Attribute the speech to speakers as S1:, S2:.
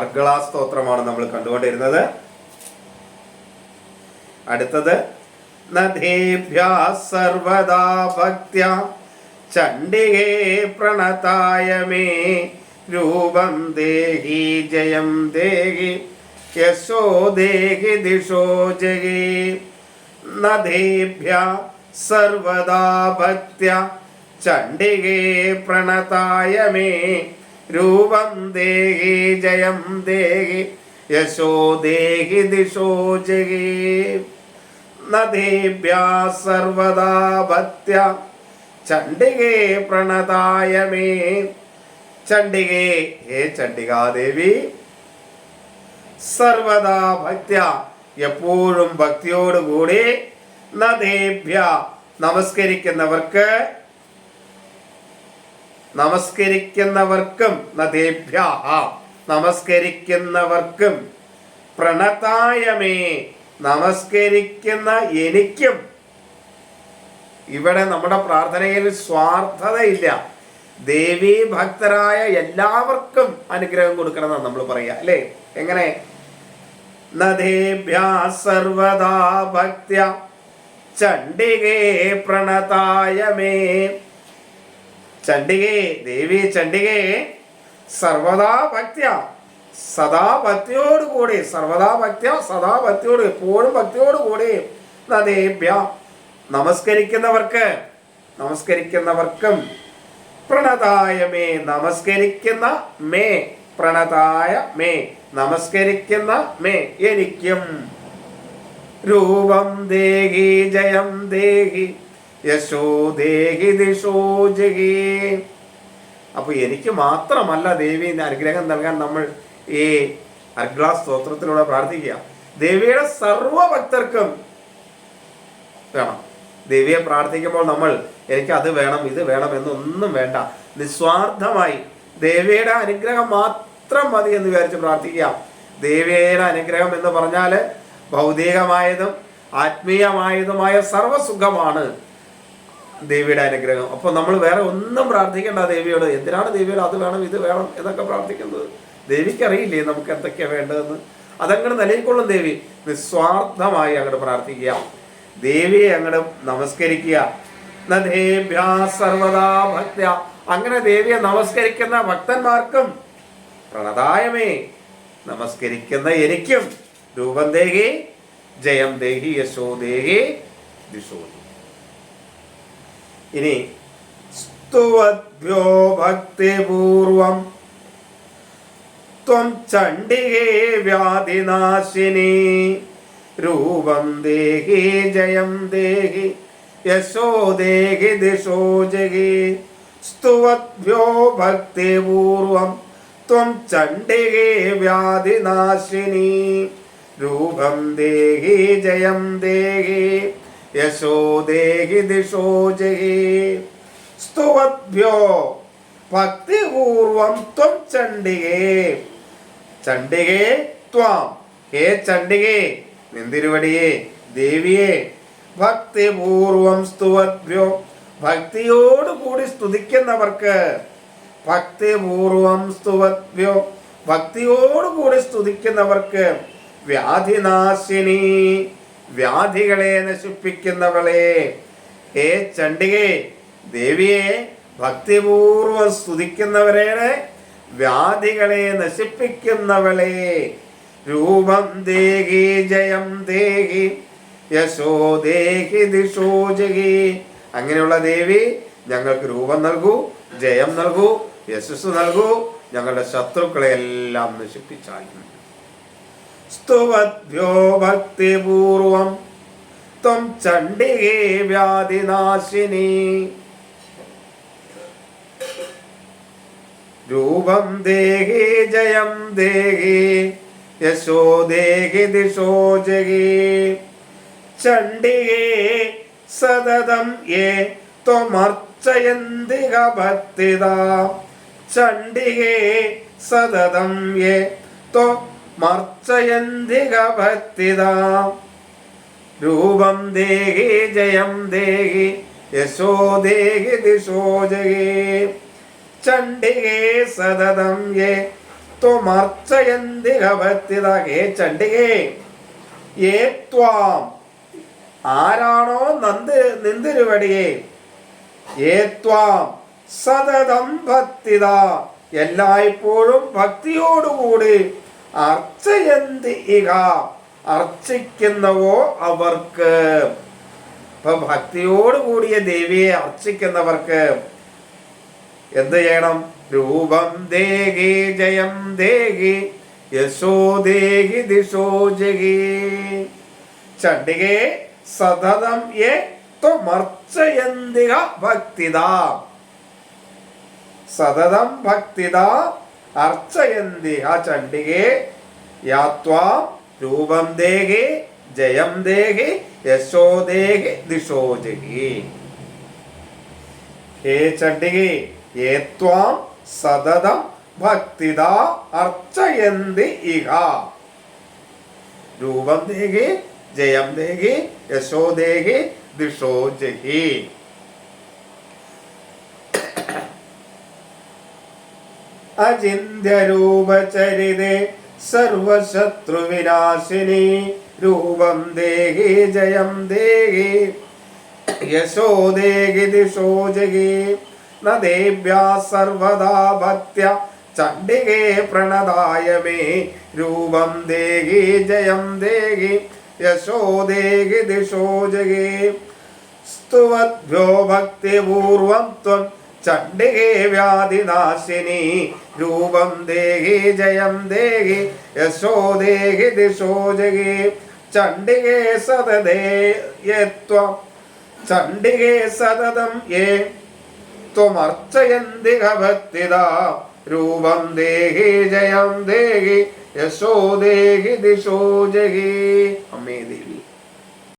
S1: അർഗളാ സ്തോത്രമാണ് നമ്മൾ കണ്ടുകൊണ്ടിരുന്നത്. അടുത്തത് നദേഭ്യ സർവദാ ഭക്ത്യ ചണ്ഡികേ പ്രണതായ മേ രൂപം ദേഹി ജയം ദേഹി യശോ ദേഹി ദിശോ ജഗേ. നദേഭ്യ സർവദാ ഭക്ത്യ ചണ്ഡികേ പ്രണതായ മേ രൂപം ദേഹി ജയം ദേഹി യശോ ദേഹി ദിശോ ജഹി നദീഭ്യ സർവദാ ഭക്ത്യ ചണ്ഡികേ പ്രണതായ മേ ചണ്ഡികേ ഹേ ചണ്ഡികാദേവി സർവദാ ഭക്ത്യ എപ്പോഴും ഭക്തിയോടുകൂടി നദേഭ്യ നമസ്കരിക്കുന്നവർക്ക് നമസ്കരിക്കുന്നവർക്കും നദേഭ്യാഹ. നമസ്കരിക്കുന്നവർക്കും പ്രണതായമേ. നമസ്കരിക്കുന്ന എനിക്കും. ഇവിടെ നമ്മുടെ പ്രാർത്ഥനയിൽ സ്വാർത്ഥതയില്ല. ദേവീ ഭക്തരായ എല്ലാവർക്കും അനുഗ്രഹം കൊടുക്കണമെന്നാണ് നമ്മൾ പറയുക അല്ലേ? എങ്ങനെ? നദേഭ്യ സർവദാ ഭക്ത്യ. ചണ്ഡികേ പ്രണതായ മേ ചണ്ഡികേ ദേവി ചണ്ഡികേ സർവദാ ഭക്തിയ. സദാ ഭക്തിയോടുകൂടി സർവദാ ഭക്തിയ സദാ ഭക്തിയോട് എപ്പോഴും ഭക്തിയോടുകൂടി നദേഭ്യ നമസ്കരിക്കുന്നവർക്ക് നമസ്കരിക്കുന്നവർക്കും പ്രണതായ മേ നമസ്കരിക്കുന്ന മേ പ്രണതായ മേ നമസ്കരിക്കുന്ന മേ എനിക്കും. രൂപം ദേഹി ജയം ദേഹി. യശോ ദേഹി ദിശോ ജഗി. അപ്പൊ എനിക്ക് മാത്രമല്ല ദേവി അനുഗ്രഹം നൽകാൻ നമ്മൾ ഈ അർഗ്ലാസ് സ്തോത്രത്തിലൂടെ പ്രാർത്ഥിക്കുക. ദേവിയുടെ സർവ ഭക്തർക്കും വേണം. ദേവിയെ പ്രാർത്ഥിക്കുമ്പോൾ നമ്മൾ എനിക്ക് അത് വേണം ഇത് വേണം എന്നൊന്നും വേണ്ട. നിസ്വാർത്ഥമായി ദേവിയുടെ അനുഗ്രഹം മാത്രം മതി എന്ന് വിചാരിച്ച് പ്രാർത്ഥിക്കാം ദേവിയുടെ അനുഗ്രഹം എന്ന് പറഞ്ഞാൽ ഭൗതികമായതും ആത്മീയമായതുമായ സർവസുഖമാണ് ദേവിയുടെ അനുഗ്രഹം. അപ്പോൾ നമ്മൾ വേറെ ഒന്നും പ്രാർത്ഥിക്കേണ്ട ദേവിയോട്. എന്തിനാണ് ദേവിയോട് അത് വേണം ഇത് വേണം എന്നൊക്കെ പ്രാർത്ഥിക്കുന്നത്? ദേവിക്ക് അറിയില്ലേ നമുക്ക് എന്തൊക്കെയാണ് വേണ്ടതെന്ന്? അതങ്ങോട്ട് നിലയിക്കൊള്ളും ദേവി. നിസ്വാർത്ഥമായി അങ്ങോട്ട് പ്രാർത്ഥിക്കുക. ദേവിയെ അങ്ങോട്ട് നമസ്കരിക്കുക. സർവദാ ഭക്ത അങ്ങനെ ദേവിയെ നമസ്കരിക്കുന്ന ഭക്തന്മാർക്കും പ്രണതായമേ. നമസ്കരിക്കുന്ന എനിക്കും രൂപം ദേഹി ജയം ദേഹി യശോ ദേഹി ദിശോ. ഇനി സ്തുവദ്ഭ്യോ ഭക്തിപൂർവം ത്വം ചണ്ഡികേ വ്യാധിനാശിനി രൂപം ദേഹി ജയം ദേഹി യശോ ദേഹി ദിശോ ജഗി സ്തുവദ്ഭ്യോ ഭക്തിപൂർവം ത്വം ചണ്ഡികേ വ്യാധിനാശിനി രൂപം ദേഹി ജയം ദേഹി യശോ ദേഹി ദിശോ ജഹി സ്തുവദ്ഭ്യോ ഭക്തിപൂർവം ത്വം ചണ്ഡികേ. ചണ്ഡികേ ത്വാം. ഹേ ചണ്ഡികേ നിന്തിരുവടിയേ ദേവിയെ. ഭക്തിപൂർവം സ്തുവദ്ഭ്യോ ഭക്തിയോടുകൂടി സ്തുതിക്കുന്നവർക്ക് ഭക്തിപൂർവം സ്തുവദ്ഭ്യോ ഭക്തിയോടുകൂടി സ്തുതിക്കുന്നവർക്ക് വ്യാധിനാശിനി. വ്യാധികളെ നശിപ്പിക്കുന്നവളെ. ഹേ ചണ്ഡികേ ദേവിയെ ഭക്തിപൂർവം സ്തുതിക്കുന്നവരെയാണ് വ്യാധികളെ നശിപ്പിക്കുന്നവളെ. രൂപം ദേഹി ജയം ദേഹി യശോ ദേഹി ദിശോ ജഹി അങ്ങനെയുള്ള ദേവി ഞങ്ങൾക്ക് രൂപം നൽകൂ ജയം നൽകൂ യശസ് നൽകൂ ഞങ്ങളുടെ ശത്രുക്കളെ എല്ലാം നശിപ്പിച്ചാലും സ്തുവദ്ഭ്യോ ഭക്തിപൂർവം. ത്വം ചണ്ഡികേ വ്യാധിനാശിനി. രൂപം ദേഹി ജയം ദേഹി യശോ ദേഹി ദിശോ ജഗി. ചണ്ഡികേ സതതം യേ ത്വമർച്ചയന്തിക ഭക്തിദ ചണ്ഡികേ സതതം യേ ത്വമർച്ചയന്തിക രൂപം ദേഹി ജയം ദേഹി യശോ ദേഹി ദിശോ ജഗി. ചണ്ഡികേ സതതം യേ ത്വമർച്ചയന്തി ഭക്തിത ഹേ ചണ്ഡികേ. ഏ ത്വാം ആരാണോ നന്ദ് നിന്തിരുവടിയെ ഏ ത്വാം സതതം ഭക്തിത എല്ലായ്പ്പോഴും ഭക്തിയോടുകൂടി അർച്ചയന്തി ഇഹ. അർച്ചിക്കുന്നവോ അവർക്ക്. ഇപ്പൊ ഭക്തിയോട് കൂടിയ ദേവിയെ അർച്ചിക്കുന്നവർക്ക് എന്ത് ചെയ്യണം? രൂപം ദേഹി ജയം ദേഹി യശോ ദേഹി ദിശോ ജഹി. ചണ്ഡികേ സതതം യേ ത്വമർച്ചയന്തിക ഭക്തിത സതതം ഭക്തിത അർച്ചയന്തിക ചണ്ഡികെ യാത്വാ രൂപം ദേഹി ജയം ദേഹി യശോ ദേഹി ദിശോ ജഗി. ഹേ ചണ്ഡികെ ഏത്വാം സതതം ഭക്തിത അർച്ചയന്തി ഇഹ. രൂപം ദേഹി ജയം ദേഹി യശോ ദേഹി ദിശോ അചിന്യരൂപചരിതേ സർവശത്രുവിനാശിനി രൂപം ദേഹി ജയം ദേഹി. യശോ ദേഹി ദിശോ ജഗി. ദേവ്യാ സർവദാ ഭക്ത്യ ചണ്ഡികേ പ്രണതായ മേ രൂപം ദേഹി ജയം ദേഹി. യശോ ദേഹി ദിശോ ജഗി. സ്തുവദ്ഭ്യോ ഭക്തിപൂർവം ത്വം ചണ്ഡികേ വ്യാധിനാശിനി രൂപം ദേഹി ജയം ദേഹി യശോ ദേഹി ദിശോ ജഗി. ചണ്ഡികേ സതതേ യത്വം ചണ്ഡികേ സതതം യേ ത്വമർച്ചയന്തി ഭക്തിത രൂപം ദേഹി ജയം ദേഹി യശോ ദേഹി ദിശോ ജഗി. അമ്മേ ദേവി.